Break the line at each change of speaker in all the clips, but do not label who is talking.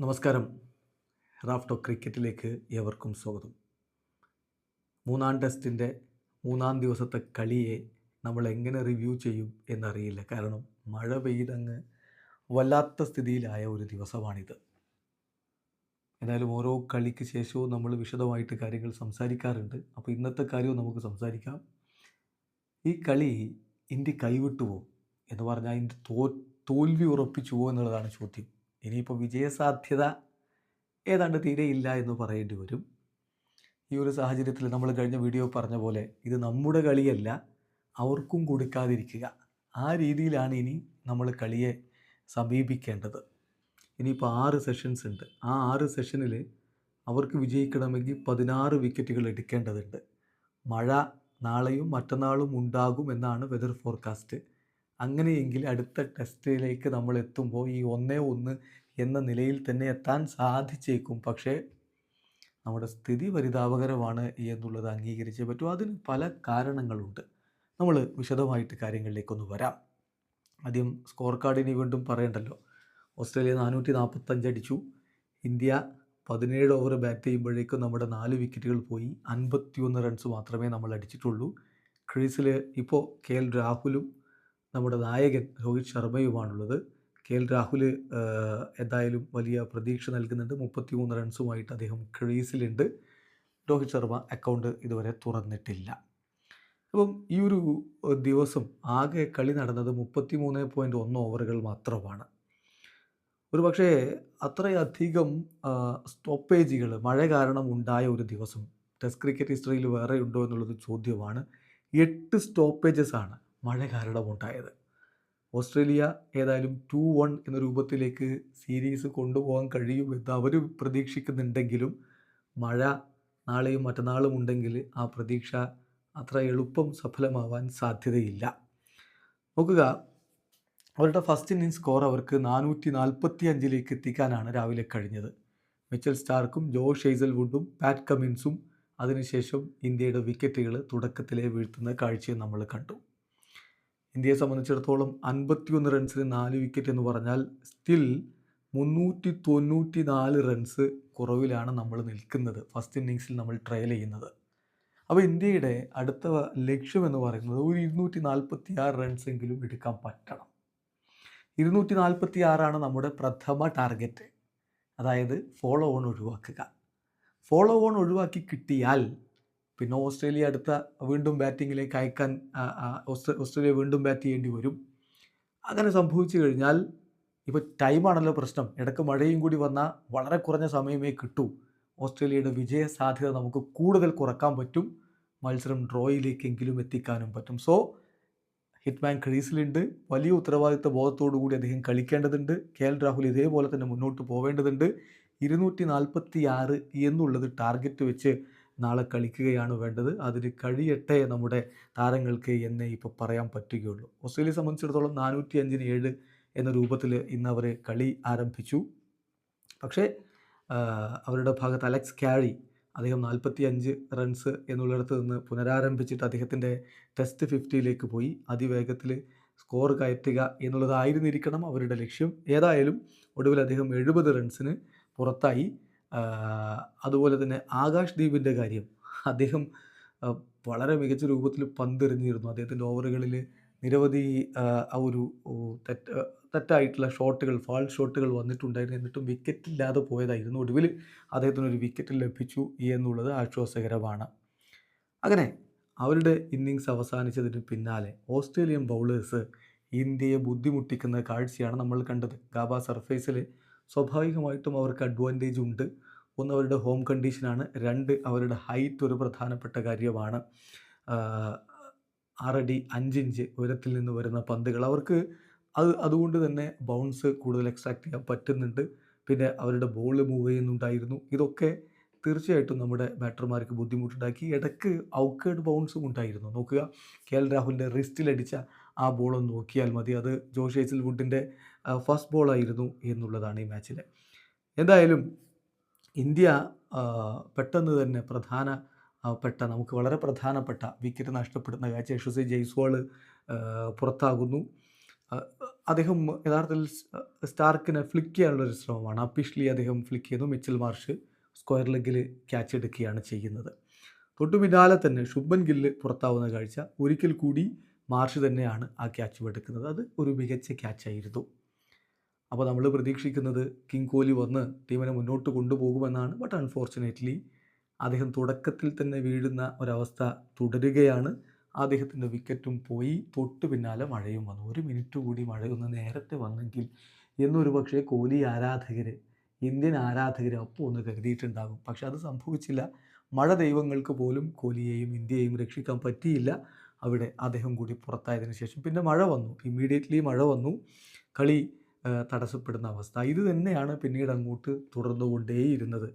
നമസ്കാരം. റാഫ്റ്റോ ക്രിക്കറ്റിലേക്ക് ഏവർക്കും സ്വാഗതം. മൂന്നാം ടെസ്റ്റിന്റെ മൂന്നാം ദിവസത്തെ കളിയെ നമ്മൾ എങ്ങനെ റിവ്യൂ ചെയ്യും എന്നറിയില്ല. കാരണം മഴ പെയ്തങ്ങ് വല്ലാത്ത സ്ഥിതിയിലായ ഒരു ദിവസമാണിത്. എന്തായാലും ഓരോ കളിക്ക് ശേഷവും നമ്മൾ വിശദമായിട്ട് കാര്യങ്ങൾ സംസാരിക്കാറുണ്ട്. അപ്പോൾ ഇന്നത്തെ കാര്യവും നമുക്ക് സംസാരിക്കാം. ഈ കളി ഇന്ത്യ കൈവിട്ടുവോ എന്ന് പറഞ്ഞാൽ ഇന്ത്യ തോ തോൽവി ഉറപ്പിച്ചുവോ എന്നുള്ളതാണ് ചോദ്യം. ഇനിയിപ്പോൾ വിജയസാധ്യത ഏതാണ്ട് തീരെ ഇല്ല എന്ന് പറയേണ്ടി വരും. ഈ ഒരു സാഹചര്യത്തിൽ നമ്മൾ കഴിഞ്ഞ വീഡിയോ പറഞ്ഞ പോലെ ഇത് നമ്മുടെ കളിയല്ല അവർക്കും കൊടുക്കാതിരിക്കുക. ആ രീതിയിലാണ് ഇനി നമ്മൾ കളിയെ സമീപിക്കേണ്ടത്. ഇനിയിപ്പോൾ ആറ് സെഷൻസ് ഉണ്ട്. ആ ആറ് സെഷനിൽ അവർക്ക് വിജയിക്കണമെങ്കിൽ പതിനാറ് വിക്കറ്റുകൾ എടുക്കേണ്ടതുണ്ട്. മഴ നാളെയും മറ്റന്നാളും ഉണ്ടാകും എന്നാണ് വെതർ ഫോർകാസ്റ്റ് അങ്ങനെയെങ്കിൽ അടുത്ത ടെസ്റ്റിലേക്ക് നമ്മൾ എത്തുമ്പോൾ ഈ ഒന്നേ ഒന്ന് എന്ന നിലയിൽ തന്നെ എത്താൻ സാധിച്ചേക്കും. പക്ഷേ നമ്മുടെ സ്ഥിതി പരിതാപകരമാണ് എന്നുള്ളത് അംഗീകരിച്ചേ പറ്റൂ. അതിന് പല കാരണങ്ങളുണ്ട്. നമ്മൾ വിശദമായിട്ട് കാര്യങ്ങളിലേക്കൊന്ന് വരാം. ആദ്യം സ്കോർ കാർഡിനെ വീണ്ടും പറയണ്ടല്ലോ. ഓസ്ട്രേലിയ നാനൂറ്റി നാൽപ്പത്തഞ്ച് അടിച്ചു. ഇന്ത്യ പതിനേഴ് ഓവർ ബാറ്റ് ചെയ്യുമ്പോഴേക്കും നമ്മുടെ നാല് വിക്കറ്റുകൾ പോയി. അൻപത്തിയൊന്ന് റൺസ് മാത്രമേ നമ്മൾ അടിച്ചിട്ടുള്ളൂ. ക്രീസിൽ ഇപ്പോൾ കെ എൽ രാഹുലും നമ്മുടെ നായകൻ രോഹിത് ശർമ്മയുമാണുള്ളത്. കെ എൽ രാഹുൽ എന്തായാലും വലിയ പ്രതീക്ഷ നൽകുന്നുണ്ട്. മുപ്പത്തിമൂന്ന് റൺസുമായിട്ട് അദ്ദേഹം ക്രീസിലുണ്ട്. രോഹിത് ശർമ്മ അക്കൗണ്ട് ഇതുവരെ തുറന്നിട്ടില്ല. അപ്പം ഈ ഒരു ദിവസം ആകെ കളി നടന്നത് മുപ്പത്തി മൂന്ന് പോയിന്റ് ഒന്ന് ഓവറുകൾ മാത്രമാണ്. ഒരു പക്ഷേ അത്രയധികം സ്റ്റോപ്പേജുകൾ മഴ കാരണം ഉണ്ടായ ഒരു ദിവസം ടെസ്റ്റ് ക്രിക്കറ്റ് ഹിസ്റ്ററിയിൽ വേറെ ഉണ്ടോ എന്നുള്ളത് ചോദ്യമാണ്. എട്ട് സ്റ്റോപ്പേജസ് ആണ്. മഴ കാരണമുണ്ടായത്. ഓസ്ട്രേലിയ ഏതായാലും ടു വൺ എന്ന രൂപത്തിലേക്ക് സീരീസ് കൊണ്ടുപോകാൻ കഴിയുമെന്ന് അവർ പ്രതീക്ഷിക്കുന്നുണ്ടെങ്കിലും മഴ നാളെയും മറ്റന്നാളും ഉണ്ടെങ്കിൽ ആ പ്രതീക്ഷ അത്ര എളുപ്പം സഫലമാവാൻ സാധ്യതയില്ല. നോക്കുക അവരുടെ ഫസ്റ്റ് ഇന്നിംഗ് സ്കോർ അവർക്ക് നാനൂറ്റി നാൽപ്പത്തി അഞ്ചിലേക്ക് എത്തിക്കാനാണ് രാവിലെ കഴിഞ്ഞത്. മിച്ചൽ സ്റ്റാർക്കും ജോ ഷെയ്സൽവുഡും പാറ്റ് കമിൻസും അതിനുശേഷം ഇന്ത്യയുടെ വിക്കറ്റുകൾ തുടക്കത്തിലെ വീഴ്ത്തുന്ന കാഴ്ചയും നമ്മൾ കണ്ടു. ഇന്ത്യയെ സംബന്ധിച്ചിടത്തോളം അൻപത്തിയൊന്ന് റൺസിന് നാല് വിക്കറ്റ് എന്ന് പറഞ്ഞാൽ സ്റ്റിൽ മുന്നൂറ്റി തൊണ്ണൂറ്റി നാല് റൺസ് കുറവിലാണ് നമ്മൾ നിൽക്കുന്നത്. ഫസ്റ്റ് ഇന്നിങ്സിൽ നമ്മൾ ട്രയൽ ചെയ്യുന്നത്. അപ്പോൾ ഇന്ത്യയുടെ അടുത്ത ലക്ഷ്യം എന്ന് പറയുന്നത് ഒരു ഇരുന്നൂറ്റി നാൽപ്പത്തി ആറ് റൺസെങ്കിലും എടുക്കാൻ പറ്റണം. ഇരുന്നൂറ്റി നാൽപ്പത്തി ആറാണ് നമ്മുടെ പ്രഥമ ടാർഗറ്റ് അതായത് ഫോളോ ഓൺ ഒഴിവാക്കുക. ഫോളോ ഓൺ ഒഴിവാക്കി കിട്ടിയാൽ പിന്നെ ഓസ്ട്രേലിയ അടുത്ത വീണ്ടും ബാറ്റിങ്ങിലേക്ക് അയക്കാൻ ഓസ്ട്രേലിയ വീണ്ടും ബാറ്റ് ചെയ്യേണ്ടി വരും. അങ്ങനെ സംഭവിച്ചു കഴിഞ്ഞാൽ ഇപ്പോൾ ടൈമാണല്ലോ പ്രശ്നം. ഇടയ്ക്ക് മഴയും കൂടി വന്നാൽ വളരെ കുറഞ്ഞ സമയമേ കിട്ടൂ. ഓസ്ട്രേലിയയുടെ വിജയ സാധ്യത നമുക്ക് കൂടുതൽ കുറയ്ക്കാൻ പറ്റും. മത്സരം ഡ്രോയിലേക്കെങ്കിലും എത്തിക്കാനും പറ്റും. സോ ഹിറ്റ്മാൻ ക്രീസിലുണ്ട്. വലിയ ഉത്തരവാദിത്ത ബോധത്തോടു കൂടി അദ്ദേഹം കളിക്കേണ്ടതുണ്ട്. കെ എൽ രാഹുൽ ഇതേപോലെ തന്നെ മുന്നോട്ട് പോവേണ്ടതുണ്ട്. ഇരുന്നൂറ്റി നാൽപ്പത്തി ആറ് എന്നുള്ളത് ടാർഗറ്റ് വെച്ച് നാളെ കളിക്കുകയാണ് വേണ്ടത്. അതിന് കഴിയട്ടെ നമ്മുടെ താരങ്ങൾക്ക് എന്നേ ഇപ്പോൾ പറയാൻ പറ്റുകയുള്ളൂ. ഓസ്ട്രേലിയയെ സംബന്ധിച്ചിടത്തോളം നാനൂറ്റി അഞ്ചിന് ഏഴ് എന്ന രൂപത്തിൽ ഇന്ന് അവർ കളി ആരംഭിച്ചു. പക്ഷേ അവരുടെ ഭാഗത്ത് അലക്സ് ക്യാരി അദ്ദേഹം നാൽപ്പത്തി അഞ്ച് റൺസ് എന്നുള്ളിടത്ത് നിന്ന് പുനരാരംഭിച്ചിട്ട് അദ്ദേഹത്തിന്റെ ടെസ്റ്റ് ഫിഫ്റ്റിയിലേക്ക് പോയി. അതിവേഗത്തിൽ സ്കോർ കയറ്റുക എന്നുള്ളതായിരുന്നിരിക്കണം അവരുടെ ലക്ഷ്യം. ഏതായാലും ഒടുവിൽ അദ്ദേഹം എഴുപത് റൺസിന് പുറത്തായി. അതുപോലെ തന്നെ ആകാശ് ദീപിന്റെ കാര്യം. അദ്ദേഹം വളരെ മികച്ച രൂപത്തിൽ പന്തെറിഞ്ഞിരുന്നു. അദ്ദേഹത്തിന്റെ ഓവറുകളിൽ നിരവധി ആ ഒരു തെറ്റ് തെറ്റായിട്ടുള്ള ഷോട്ടുകൾ ഫാൾ ഷോട്ടുകൾ വന്നിട്ടുണ്ടായിരുന്നു. എന്നിട്ടും വിക്കറ്റ് ഇല്ലാതെ പോയതായിരുന്നു. ഒടുവിൽ അദ്ദേഹത്തിന് ഒരു വിക്കറ്റ് ലഭിച്ചു എന്നുള്ളത് ആശ്വാസകരമാണ്. അങ്ങനെ അവരുടെ ഇന്നിങ്സ് അവസാനിച്ചതിന് പിന്നാലെ ഓസ്ട്രേലിയൻ ബൗളേഴ്സ് ഇന്ത്യയെ ബുദ്ധിമുട്ടിക്കുന്ന കാഴ്ചയാണ് നമ്മൾ കണ്ടത്. ഗാബ സർഫേസിൽ സ്വാഭാവികമായിട്ടും അവർക്ക് അഡ്വാന്റേജ് ഉണ്ട്. ഒന്ന് അവരുടെ ഹോം കണ്ടീഷനാണ് രണ്ട് അവരുടെ ഹൈറ്റ് ഒരു പ്രധാനപ്പെട്ട കാര്യമാണ്. ആറടി അഞ്ചിഞ്ച് ഉയരത്തിൽ നിന്ന് വരുന്ന പന്തുകൾ. അവർക്ക് അത് അതുകൊണ്ട് തന്നെ ബൗൺസ് കൂടുതൽ എക്സ്ട്രാക്ട് ചെയ്യാൻ പറ്റുന്നുണ്ട്. പിന്നെ അവരുടെ ബോൾ മൂവ് ചെയ്യുന്നുണ്ടായിരുന്നു. ഇതൊക്കെ തീർച്ചയായിട്ടും നമ്മുടെ ബാറ്റർമാർക്ക് ബുദ്ധിമുട്ടുണ്ടാക്കി. ഇടയ്ക്ക് ഔക്കേഡ് ബൗൺസും ഉണ്ടായിരുന്നു. നോക്കുക. കെ എൽ രാഹുലിന്റെ റിസ്റ്റിലടിച്ച ആ ബോളൊന്ന് നോക്കിയാൽ മതി. അത് ജോഷ് ഏസിൽ വുഡിന്റെ ഫസ്റ്റ് ബോളായിരുന്നു എന്നുള്ളതാണ് ഈ മാച്ചിലെ എന്തായാലും ഇന്ത്യ പെട്ടെന്ന് തന്നെ പ്രധാന പെട്ട നമുക്ക് വളരെ പ്രധാനപ്പെട്ട വിക്കറ്റ് നഷ്ടപ്പെടുന്ന കാഴ്ച യശസ്വി ജയ്സ്വാൾ പുറത്താകുന്നു. അദ്ദേഹം യഥാർത്ഥത്തിൽ സ്റ്റാർക്കിനെ ഫ്ലിക്ക് ചെയ്യാനുള്ളൊരു ശ്രമമാണ്. അപ്പിഷ്ലി അദ്ദേഹം ഫ്ലിക്ക് ചെയ്തു. മിച്ചൽ മാർഷ് സ്ക്വയർ ലെഗിൽ ക്യാച്ച് എടുക്കുകയാണ് ചെയ്യുന്നത്. തൊട്ടു പിന്നാലെ തന്നെ ശുഭൻ ഗില്ല് പുറത്താവുന്ന കാഴ്ച. ഒരിക്കൽ കൂടി മാർഷ് തന്നെയാണ് ആ ക്യാച്ച് എടുക്കുന്നത്. അത് ഒരു മികച്ച ക്യാച്ചായിരുന്നു അപ്പോൾ നമ്മൾ പ്രതീക്ഷിക്കുന്നത് കിങ് കോഹ്ലി വന്ന് ടീമിനെ മുന്നോട്ട് കൊണ്ടുപോകുമെന്നാണ്. ബട്ട് അൺഫോർച്ചുനേറ്റ്ലി അദ്ദേഹം തുടക്കത്തിൽ തന്നെ വീഴുന്ന ഒരവസ്ഥ തുടരുകയാണ്. അദ്ദേഹത്തിന്റെ വിക്കറ്റും പോയി. തൊട്ട് പിന്നാലെ മഴയും വന്നു. ഒരു മിനിറ്റ് കൂടി മഴയൊന്ന് നേരത്തെ വന്നെങ്കിൽ എന്നൊരു പക്ഷേ കോഹ്ലി ആരാധകർ ഇന്ത്യൻ ആരാധകർ അപ്പോൾ ഒന്ന് കരുതിയിട്ടുണ്ടാകും. പക്ഷെ അത് സംഭവിച്ചില്ല. മഴ ദൈവങ്ങൾക്ക് പോലും കോഹ്ലിയെയും ഇന്ത്യയെയും രക്ഷിക്കാൻ പറ്റിയില്ല. അവിടെ അദ്ദേഹം കൂടി പുറത്തായതിനു ശേഷം പിന്നെ മഴ വന്നു. ഇമ്മീഡിയറ്റ്ലി മഴ വന്നു. കളി തടസ്സപ്പെടുന്ന അവസ്ഥ. ഇത് തന്നെയാണ് പിന്നീട് അങ്ങോട്ട് തുടർന്നുകൊണ്ടേയിരുന്നത്.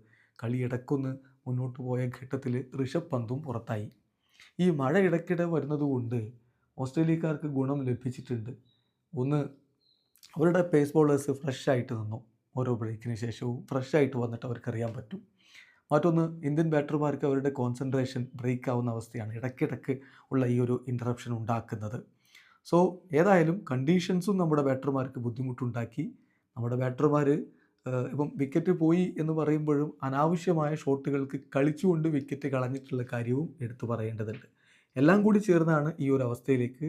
കളി ഇടക്കൊന്ന് മുന്നോട്ട് പോയ ഘട്ടത്തിൽ ഋഷഭ് പന്തും പുറത്തായി. ഈ മഴ ഇടയ്ക്കിടെ വരുന്നതുകൊണ്ട് ഓസ്ട്രേലിയക്കാർക്ക് ഗുണം ലഭിച്ചിട്ടുണ്ട്. ഒന്ന് അവരുടെ പേസ് ബോളേഴ്സ് ഫ്രഷ് ആയിട്ട് നിന്നു. ഓരോ ബ്രേക്കിന് ശേഷവും ഫ്രഷ് ആയിട്ട് വന്നിട്ട് അവർക്കറിയാൻ പറ്റും. മറ്റൊന്ന് ഇന്ത്യൻ ബാറ്റർമാർക്ക് അവരുടെ കോൺസെൻട്രേഷൻ ബ്രേക്ക് ആവുന്ന അവസ്ഥയാണ് ഇടയ്ക്കിടയ്ക്ക് ഉള്ള ഈ ഒരു ഇന്ററപ്ഷൻ ഉണ്ടാക്കുന്നത്. സോ ഏതായാലും കണ്ടീഷൻസും നമ്മുടെ ബാറ്റർമാർക്ക് ബുദ്ധിമുട്ടുണ്ടാക്കി. നമ്മുടെ ബാറ്റർമാർ ഇപ്പം വിക്കറ്റ് പോയി എന്ന് പറയുമ്പോഴും അനാവശ്യമായ ഷോട്ടുകൾക്ക് കളിച്ചുകൊണ്ട് വിക്കറ്റ് കളഞ്ഞിട്ടുള്ള കാര്യവും എടുത്തു പറയേണ്ടതുണ്ട്. എല്ലാം കൂടി ചേർന്നാണ് ഈ ഒരു അവസ്ഥയിലേക്ക്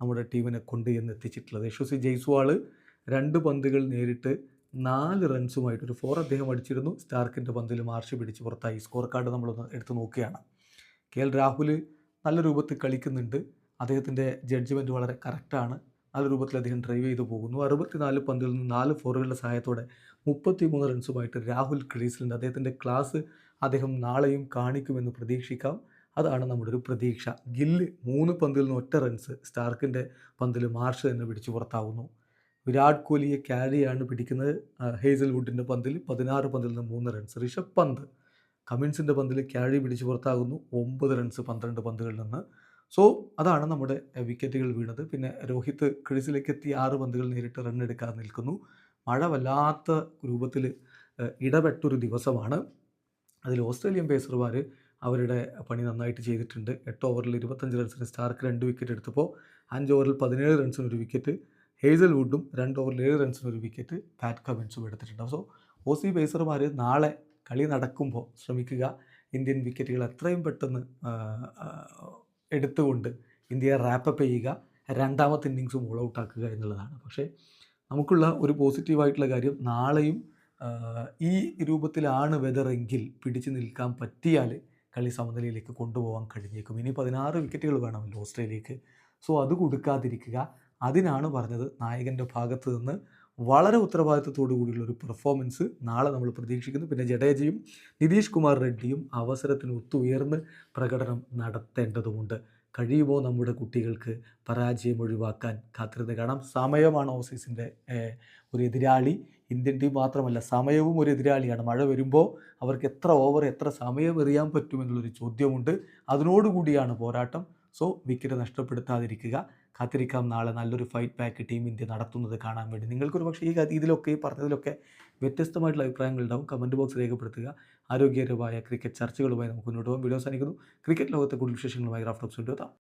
നമ്മുടെ ടീമിനെ കൊണ്ട് എന്ന് എത്തിച്ചിട്ടുള്ളത്. യശസ്വി ജയ്സ്വാൾ രണ്ട് പന്തുകൾ നേരിട്ട് നാല് റൺസുമായിട്ട് ഒരു ഫോർ അദ്ദേഹം അടിച്ചിരുന്നു. സ്റ്റാർക്കിന്റെ പന്തിൽ മാർച്ച് പിടിച്ച് പുറത്തായി. സ്കോർ കാർഡ് നമ്മളൊന്ന് എടുത്ത് നോക്കുകയാണ്. കെ എൽ രാഹുൽ നല്ല രൂപത്തിൽ കളിക്കുന്നുണ്ട്. അദ്ദേഹത്തിന്റെ ജഡ്ജ്മെന്റ് വളരെ കറക്റ്റാണ് നല്ല രൂപത്തിൽ അദ്ദേഹം ഡ്രൈവ് ചെയ്തു പോകുന്നു. അറുപത്തിനാല് പന്തിൽ നിന്ന് നാല് ഫോറുകളുടെ സഹായത്തോടെ മുപ്പത്തി മൂന്ന് റൺസുമായിട്ട് രാഹുൽ ക്രീസിലുണ്ട് അദ്ദേഹത്തിന്റെ ക്ലാസ് അദ്ദേഹം നാളെയും കാണിക്കുമെന്ന് പ്രതീക്ഷിക്കാം. അതാണ് നമ്മുടെ ഒരു പ്രതീക്ഷ. ഗില്ല് മൂന്ന് പന്തിൽ നിന്ന് ഒറ്റ റൺസ് സ്റ്റാർക്കിന്റെ പന്തിൽ മാർഷ് തന്നെ പിടിച്ചു പുറത്താവുന്നു. വിരാട് കോഹ്ലിയെ ക്യാരിയാണ് പിടിക്കുന്നത്. ഹേസൽവുഡിന്റെ പന്തിൽ പതിനാറ് പന്തിൽ നിന്ന് മൂന്ന് റൺസ് ഋഷഭ് പന്ത് കമിൻസിന്റെ പന്തിൽ ക്യാരി പിടിച്ചു പുറത്താകുന്നു. ഒമ്പത് റൺസ് പന്ത്രണ്ട് പന്തുകളിൽ നിന്ന് സോ അതാണ് നമ്മുടെ വിക്കറ്റുകൾ വീണത്. പിന്നെ രോഹിത് ക്രീസിലേക്ക് എത്തി ആറ് പന്തുകൾ നേരിട്ട് റൺ എടുക്കാൻ നിൽക്കുന്നു. മഴ വല്ലാത്ത രൂപത്തിൽ ഇടപെട്ടൊരു ദിവസമാണ്. അതിൽ ഓസ്ട്രേലിയൻ പേസർമാർ അവരുടെ പണി നന്നായിട്ട് ചെയ്തിട്ടുണ്ട്. എട്ട് ഓവറിൽ ഇരുപത്തഞ്ച് റൺസിന് സ്റ്റാർക്ക് രണ്ട് വിക്കറ്റ് എടുത്തപ്പോൾ അഞ്ച് ഓവറിൽ പതിനേഴ് റൺസിന് ഒരു വിക്കറ്റ് ഹേസൽ വുഡും രണ്ട് ഓവറിൽ ഏഴ് റൺസിന് ഒരു വിക്കറ്റ് പാറ്റ് കമിൻസും എടുത്തിട്ടുണ്ട്. സോ ഓസി പേസർമാർ നാളെ കളി നടക്കുമ്പോൾ ശ്രമിക്കുക. ഇന്ത്യൻ വിക്കറ്റുകൾ എത്രയും പെട്ടെന്ന് എടുത്തുകൊണ്ട് ഇന്ത്യയെ റാപ്പപ്പ് ചെയ്യുക രണ്ടാമത്തെ ഇന്നിങ്സും ഓൾ ഔട്ട് ആക്കുക എന്നുള്ളതാണ്. പക്ഷേ നമുക്കുള്ള ഒരു പോസിറ്റീവായിട്ടുള്ള കാര്യം നാളെയും ഈ രൂപത്തിലാണ് വെതറെങ്കിൽ പിടിച്ചു നിൽക്കാൻ പറ്റിയാൽ കളി സമനിലയിലേക്ക് കൊണ്ടുപോകാൻ കഴിഞ്ഞേക്കും. ഇനി പതിനാറ് വിക്കറ്റുകൾ വേണമല്ലോ ഓസ്ട്രേലിയക്ക്. സോ അത് കൊടുക്കാതിരിക്കുക. അതിനാണ് പറഞ്ഞത് നായകന്റെ ഭാഗത്ത് നിന്ന് വളരെ ഉത്തരവാദിത്വത്തോടു കൂടിയുള്ള ഒരു പെർഫോമൻസ് നാളെ നമ്മൾ പ്രതീക്ഷിക്കുന്നു. പിന്നെ ജഡേജയും നിതീഷ് കുമാർ റെഡ്ഡിയും അവസരത്തിന് ഒത്തുയർന്ന് പ്രകടനം നടത്തേണ്ടതുമുണ്ട് കഴിയുമോ നമ്മുടെ കുട്ടികൾക്ക് പരാജയം ഒഴിവാക്കാൻ? കാത്തിരുന്ന് കാണാം. സമയമാണ് ഓസീസിന്റെ ഒരു എതിരാളി. ഇന്ത്യൻ ടീം മാത്രമല്ല സമയവും ഒരു എതിരാളിയാണ്. മഴ വരുമ്പോൾ അവർക്ക് എത്ര ഓവർ എത്ര സമയം എറിയാൻ പറ്റുമെന്നുള്ളൊരു ചോദ്യമുണ്ട്. അതിനോടുകൂടിയാണ് പോരാട്ടം. സോ വിക്കറ്റ് നഷ്ടപ്പെടുത്താതിരിക്കുക. കാത്തിരിക്കാം. നാളെ നല്ലൊരു ഫൈറ്റ് ബാക്ക് ടീം ഇന്ത്യ നടത്തുന്നത് കാണാൻ വേണ്ടി. നിങ്ങൾക്കൊരു പക്ഷേ ഈ ഇതിലൊക്കെ ഈ പറഞ്ഞതിലൊക്കെ വ്യത്യസ്തമായിട്ടുള്ള അഭിപ്രായങ്ങൾ ഉണ്ടാവും. കമന്റ് ബോക്സ് രേഖപ്പെടുത്തുക. ആരോഗ്യകരമായ ക്രിക്കറ്റ് ചർച്ചകളുമായി നമുക്ക് മുന്നോട്ട് പോകാം. വീഡിയോ സാധിക്കുന്നു ക്രിക്കറ്റ് ലോകത്തെ കൂടുതൽ വിശേഷങ്ങളുമായി റാഫ്റ്റോക്സ് കൊണ്ടുവെത്താം